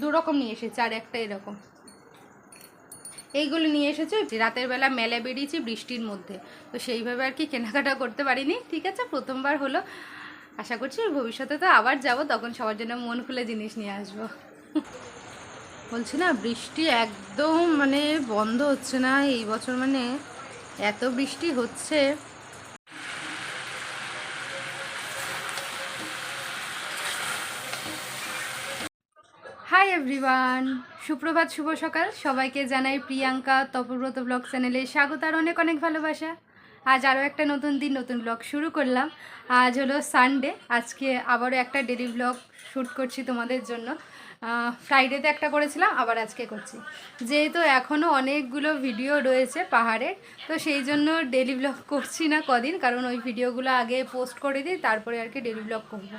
দু রকম নিয়ে এসেছে, আর একটা এরকম। এইগুলো নিয়ে এসেছে রাতের বেলা মেলা বেরিয়েছি বৃষ্টির মধ্যে। তো সেইভাবে আর কি কেনাকাটা করতে পারিনি, ঠিক আছে? প্রথমবার হলো। আশা করছি ভবিষ্যতে তো আবার যাব, তখন সবার জন্য মন খুলে জিনিস নিয়ে আসব। বলছি না, বৃষ্টি একদম মানে বন্ধ হচ্ছে না, এই বছর মানে এত বৃষ্টি হচ্ছে। এভরিওয়ান সুপ্রভাত, শুভ সকাল। সবাইকে জানাই প্রিয়াঙ্কা তপব্রত ব্লগ চ্যানেলে স্বাগত আর অনেক অনেক ভালোবাসা। আজ আরও একটা নতুন দিন, নতুন ব্লগ শুরু করলাম। আজ হলো সানডে আজকে আবারও একটা ডেলি ব্লগ শ্যুট করছি তোমাদের জন্য। ফ্রাইডেতে একটা করেছিলাম, আবার আজকে করছি। যেহেতু এখনও অনেকগুলো ভিডিও রয়েছে পাহাড়ের তো সেই জন্য ডেলি ব্লগ করছি না কদিন। কারণ ওই ভিডিওগুলো আগে পোস্ট করে দিই, তারপরে আর কি ডেলি ব্লগ করব।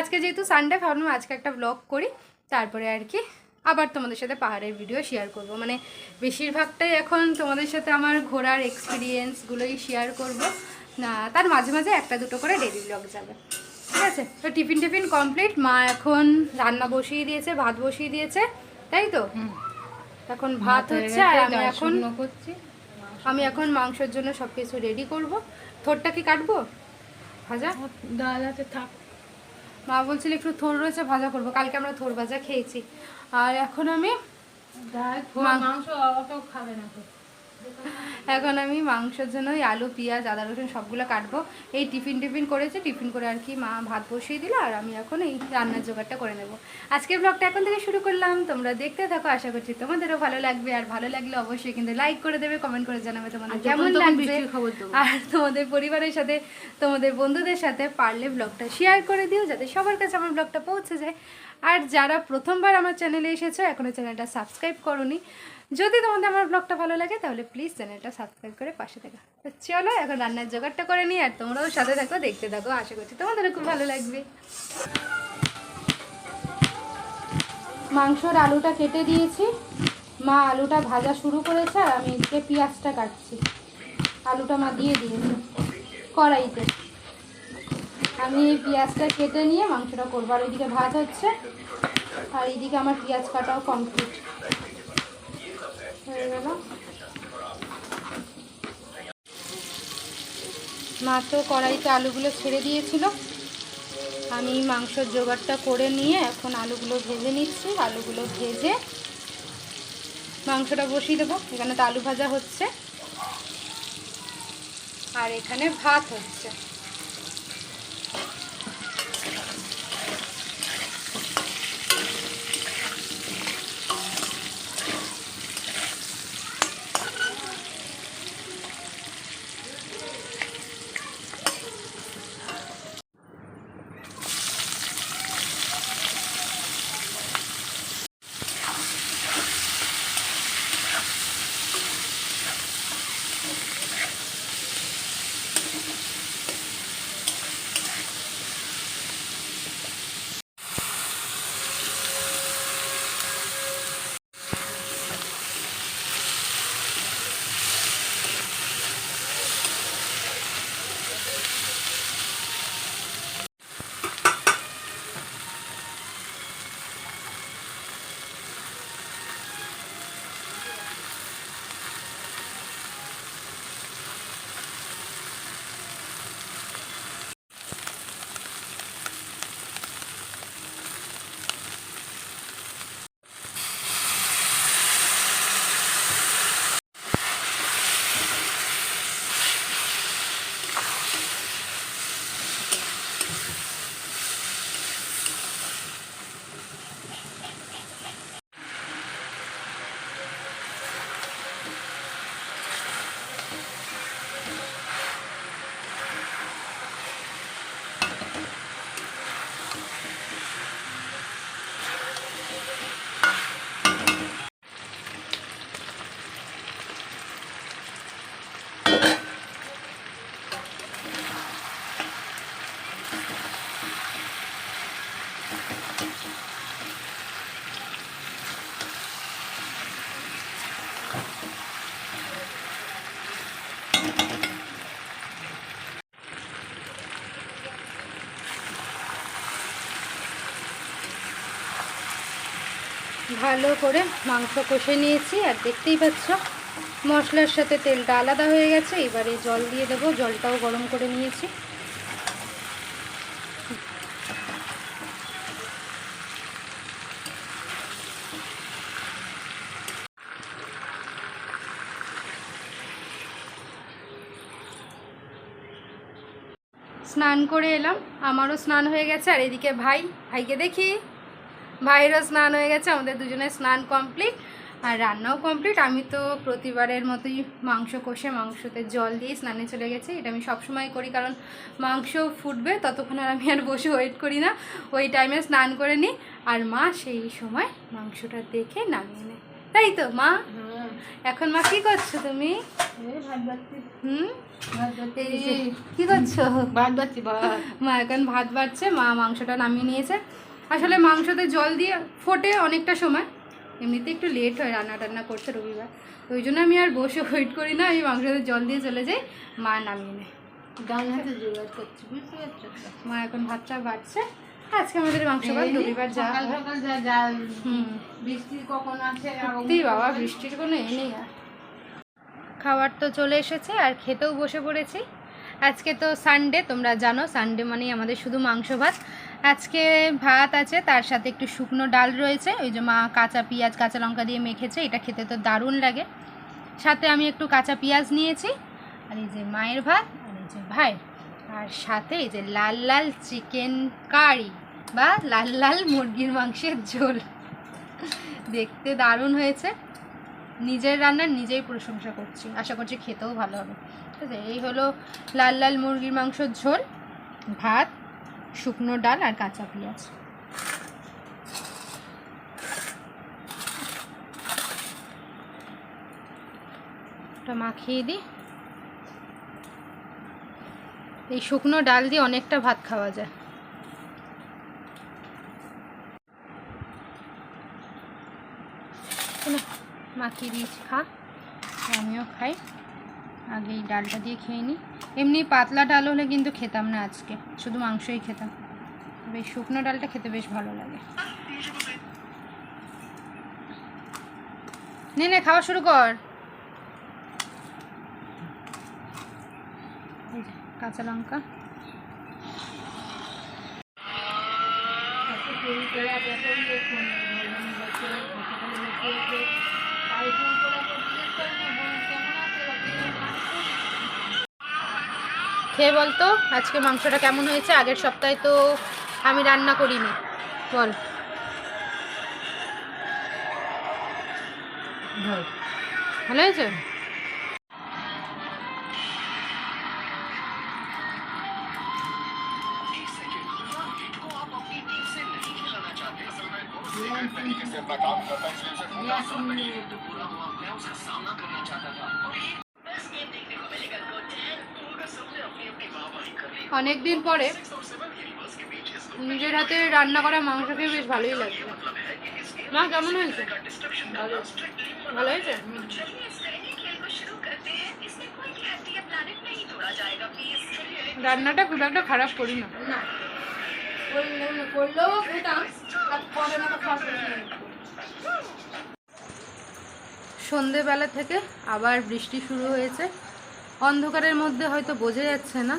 আজকে যেহেতু সানডে ভাবলাম আজকে একটা ব্লগ করি। তারপরে আর কি আবার তোমাদের সাথে পাহাড়ের ভিডিও শেয়ার করব। মানে বেশিরভাগটাই এখন তোমাদের সাথে আমার ঘোরার এক্সপিরিয়েন্সগুলোই শেয়ার করব। না তার মাঝে মাঝে একটা দুটো করে ডেলি ব্লগ যাবে। ঠিক আছে? তো টিফিন টিফিন কমপ্লিট মা এখন রান্না বসিয়ে দিয়েছে ভাত বসিয়ে দিয়েছে। তাই তো? এখন ভাত হচ্ছে আর আমি এখন করছি। আমি এখন মাংসের জন্য সব কিছু রেডি করব। থোরটা কি কাটবো? ভাজা? ডাল আছে থাক। মা বলছিল একটু থোর রয়েছে ভাজা করব। কালকে আমরা থোর ভাজা খেয়েছি। আর এখন আমি মাংস অত খাবে না এখন আমি মাংসের জন্য আলু পেঁয়াজ আদা রসুন সবগুলো কাটবো। এই টিফিন টিফিন করেছে টিফিন করে আর কি মা ভাত বসিয়ে দিল আর আমি এখন এই রান্নার জোগাড়টা করে নেব। আজকের ব্লগটা এখন থেকে শুরু করলাম। তোমরা দেখতে থাকো আশা করছি তোমাদেরও ভালো লাগবে। আর ভালো লাগলে অবশ্যই কিন্তু লাইক করে দেবে কমেন্ট করে জানাবে তোমাদের কেমন লাগবে আর তোমাদের পরিবারের সাথে তোমাদের বন্ধুদের সাথে পারলে ব্লগটা শেয়ার করে দিও যাতে সবার কাছে আমার ব্লগটা পৌঁছে যায়। আর যারা প্রথমবার আমার চ্যানেলে এসেছ এখনও চ্যানেলটা সাবস্ক্রাইব করোনি যদি তোমাদের আমার ব্লগটা ভালো লাগে, তাহলে প্লিজ চ্যানেলটা সাবস্ক্রাইব করে পাশে থাকো। তো চলো, এখন রান্নার জোগাড়টা করে নিই আর তোমরাও সাথে থাকো, দেখতে থাকো, আশা করছি তোমাদেরও খুব ভালো লাগবে। মাংসর আলুটা কেটে দিয়েছি। মা আলুটা ভাজা শুরু করেছে আর আমি এদিকে পেঁয়াজটা কাটছি। আলুটা মা দিয়ে দিয়েছে কড়াইতে। আমি এই পেঁয়াজটা কেটে নিয়ে মাংসটা করব। আর ওইদিকে ভাত হচ্ছে, আর এইদিকে আমার পেঁয়াজ কাটাও কমপ্লিট মা তো কড়াইতে আলুগুলো ছেড়ে দিয়েছিল। আমি মাংসর জোগাড়টা করে নিয়ে এখন আলুগুলো ভেজে নিচ্ছি। আলুগুলো ভেজে মাংসটা বসিয়ে দেবো। এখানে তো আলু ভাজা হচ্ছে। আর এখানে ভাত হচ্ছে। ভালো করে মাংস কষে নিয়েছি, আর দেখতেই পাচ্ছ, মশলার সাথে তেলটা আলাদা হয়ে গেছে। এবারে জল দিয়ে দেবো, জলটাও গরম করে নিয়েছি। স্নান করে এলাম, আমারও স্নান হয়ে গেছে। আর এদিকে ভাই, ভাইকে দেখি। ভাইয়েরও স্নান হয়ে গেছে আমাদের দুজনের স্নান কমপ্লিট আর রান্নাও কমপ্লিট। আমি তো প্রতিবারের মতোই মাংস কষে মাংসতে জল দিয়ে স্নানে চলে গেছি। এটা আমি সবসময় করি কারণ মাংস ফুটবে ততক্ষণ আর আমি আর বসে ওয়েট করি না। ওই টাইমে স্নান করে নিই আর মা সেই সময় মাংসটা দেখে নামিয়ে নেয়। তাই তো মা? হ্যাঁ। এখন মা কী করছ তুমি? হুম? কী করছ? ভাত বাড়ছি মা এখন ভাত বাড়ছে মা মাংসটা নামিয়ে নিয়েছে। আসলে মাংসতে জল দিয়ে ফোটে অনেকটা সময়। এমনিতে একটু লেট হয় রান্না টান্না করতে রবিবার। ওই জন্য আমি আর বসে ওয়েট করি না আমি মাংসতে জল দিয়ে চলে যাই মা নামিয়ে নেয়। ডান হাতে জোগাড় করছি বুঝতে পারছ? মা এখন ভাতটা বাড়ছে। আজকে আমাদের মাংস ভাত রবিবার যা সকাল যা কখন আর সত্যি বাবা বৃষ্টির কোনো এ নেই আর। খাবার তো চলে এসেছে আর খেতেও বসে পড়েছি। আজকে তো সানডে তোমরা জানো সানডে মানেই আমাদের শুধু মাংস ভাত। আজকে ভাত আছে, তার সাথে একটু শুকনো ডাল রয়েছে, ওই যে মা কাঁচা পেঁয়াজ, কাঁচা লঙ্কা দিয়ে মেখেছে, এটা খেতে তো দারুণ লাগে। সাথে আমি একটু কাঁচা পেঁয়াজ নিয়েছি, আর এই যে মায়ের ভাত, আর এই যে ভাই আর সাথে এই যে লাল লাল চিকেন কারি, বা লাল লাল মুরগির মাংসের ঝোল। দেখতে দারুণ হয়েছে। নিজের রান্নার নিজেই প্রশংসা করছি, আশা করছি খেতেও ভালো হবে। ঠিক আছে, এই হলো লাল লাল মুরগির মাংসর ঝোল, ভাত শুকনো ডাল আর কাঁচা পেঁয়াজ। ওটা মাখিয়ে দিই। এই শুকনো ডাল দিয়ে অনেকটা ভাত খাওয়া যায়। মাখিয়ে দিয়েছি, খা। আমিও খাই। আগে এই ডালটা দিয়ে খেয়ে নিই। এমনি পাতলা ডাল হলে কিন্তু খেতাম না আজকে, শুধু মাংসই খেতাম। তবে শুকনো ডালটা খেতে বেশ ভালো লাগে। নে নে, খাওয়া শুরু কর। কাঁচা লঙ্কা। এত খেয়ে বলতো আজকে মাংসটা কেমন হয়েছে? আগের সপ্তাহে তো আমি রান্না করিনি। বল। ভালো। হয়েছে? অনেক দিন পরে নিজের হাতে রান্না করা মাংস খেয়ে বেশ ভালোই লাগছে। মা কেমন হয়েছে? ভালো। ভালো হয়েছে? রান্নাটা খুব একটা খারাপ করি না। করলেও খেতাম। সন্ধেবেলা থেকে আবার বৃষ্টি শুরু হয়েছে। অন্ধকারের মধ্যে হয়তো বোঝা যাচ্ছে না।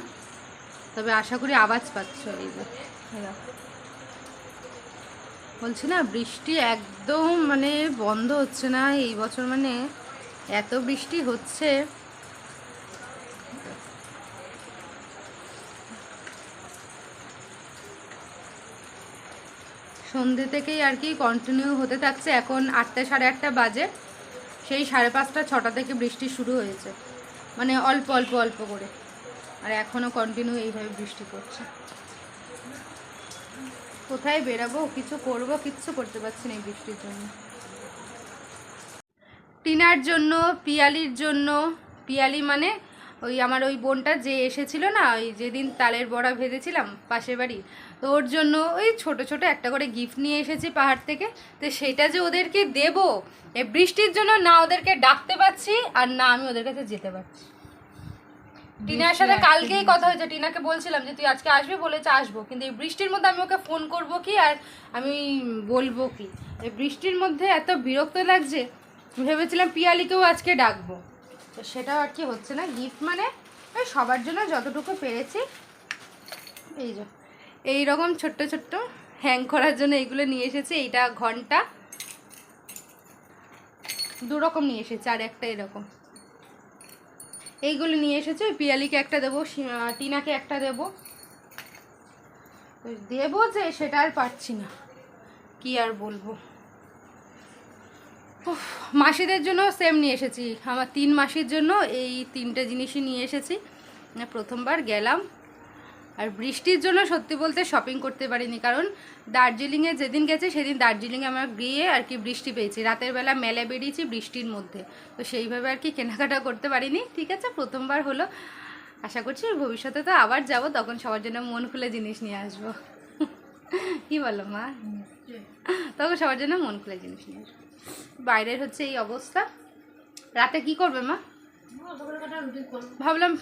তবে আশা করি আওয়াজ পাচ্ছ এই যে বলছি না, বৃষ্টি একদম মানে বন্ধ হচ্ছে না, এই বছর মানে এত বৃষ্টি হচ্ছে। সন্ধে থেকেই আর কি কন্টিনিউ হতে থাকছে, এখন আটটা সাড়ে আটটা বাজে, সেই সাড়ে পাঁচটা, ছটা থেকে বৃষ্টি শুরু হয়েছে। মানে অল্প অল্প অল্প করে। আর এখনও কন্টিনিউ এইভাবে বৃষ্টি পড়ছে। কোথায় বেরাবো? কিছু করব, কিচ্ছু করতে পারছি না এই বৃষ্টির জন্য। টিনার জন্য, পিয়ালির জন্য, পিয়ালি মানে ওই আমার ওই বোনটা যে এসেছিল না, ওই যেদিন তালের বড়া ভেজেছিলাম পাশের বাড়ি তো ওর জন্য ওই ছোট ছোট একটা করে গিফট নিয়ে এসেছি পাহাড় থেকে। তো সেটা যে ওদেরকে দেব, এ বৃষ্টির জন্য না ওদেরকে ডাকতে পারছি, আর না আমি ওদের কাছে যেতে পারছি। টিনার সাথে কালকেই কথা হয়েছে। টিনাকে বলছিলাম যে তুই আজকে আসবি বলেছে আসব। কিন্তু এই বৃষ্টির মধ্যে আমি ওকে ফোন করব কি আর আমি বলব কি? এই বৃষ্টির মধ্যে এত বিরক্ত লাগছে ভেবেছিলাম পিয়ালিকেও আজকে ডাকবো। তো সেটাও আর কি হচ্ছে না? গিফট মানে ওই সবার জন্য যতটুকু পেরেছি এই যে এই রকম ছোট্ট ছোট্ট হ্যাং করার জন্য এইগুলো নিয়ে এসেছি এইটা ঘণ্টা। দু রকম নিয়ে এসেছে আর একটা এরকম। এইগুলো নিয়ে এসেছে পিয়ালিকে একটা দেবো টিনাকে একটা দেবো। দেব যে, সেটা আর পারছি না। কি আর বলব। মাসিদের জন্য সেম নিয়ে এসেছি। আমার তিন মাসির জন্য এই তিনটে জিনিসই নিয়ে এসেছি। প্রথমবার গেলাম আর বৃষ্টির জন্য সত্যি বলতে শপিং করতে পারিনি কারণ দার্জিলিংয়ে যেদিন গেছে সেদিন দার্জিলিংয়ে আমরা গিয়ে আর কি বৃষ্টি পেয়েছি। রাতের বেলা মেলে বেরিয়েছি বৃষ্টির মধ্যে। তো সেইভাবে আর কি কেনাকাটা করতে পারিনি। ঠিক আছে প্রথমবার হলো। আশা করছি ভবিষ্যতে তো আবার যাব তখন সবার জন্য মন খুলে জিনিস নিয়ে আসব। কি বলো মা? তখন সবার জন্য মন খুলে জিনিস নিয়ে আসব। বাইরের হচ্ছে এই অবস্থা। রাতে কি করবে মা? ভাবলাম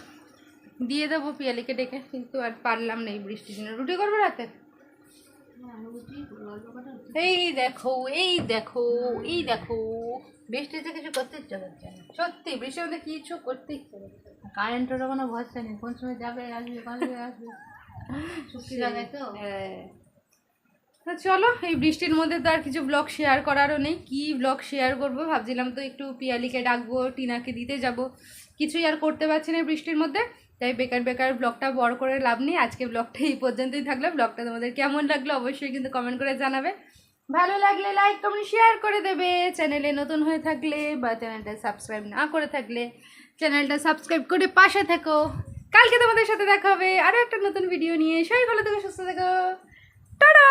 দিয়ে দেবো পিয়ালিকে ডেকে কিন্তু আর পারলাম না এই বৃষ্টির জন্য। রুটি করব রাতে? এই দেখো এই দেখো এই দেখো। বৃষ্টিতে কিছু করতে ইচ্ছে করছে না। সত্যি বৃষ্টির মধ্যে কিছু করতে ইচ্ছে করছে না। কারেন্টেরও কোনো ভরসা নেই কোন সময় যাবে আসবে কবে আসবে? যাবে তো। হ্যাঁ। চলো এই বৃষ্টির মধ্যে তো আর কিছু ব্লগ শেয়ার করারও নেই। কি ব্লগ শেয়ার করব? ভাবছিলাম তো একটু পিয়ালিকে ডাকবো টিনাকে দিতে যাব। কিছুই আর করতে পারছি না বৃষ্টির মধ্যে। তাই বেকার বেকার ব্লগটা বড় করে লাভ নেই। আজকে ব্লগটা এই পর্যন্তই থাকল। ব্লগটা তোমাদের কেমন লাগল অবশ্যই কিন্তু কমেন্ট করে জানাবে। ভালো লাগলে লাইক কমেন্ট শেয়ার করে দেবে। চ্যানেলে নতুন হয়ে থাকলে বা চ্যানেলটা সাবস্ক্রাইব না করে থাকলে চ্যানেলটা সাবস্ক্রাইব করে পাশে থেকো। কালকে তোমাদের সাথে দেখা হবে আরও একটা নতুন ভিডিও নিয়ে। সবাই ভালো থেকো, সুস্থ থেকো। টাটা!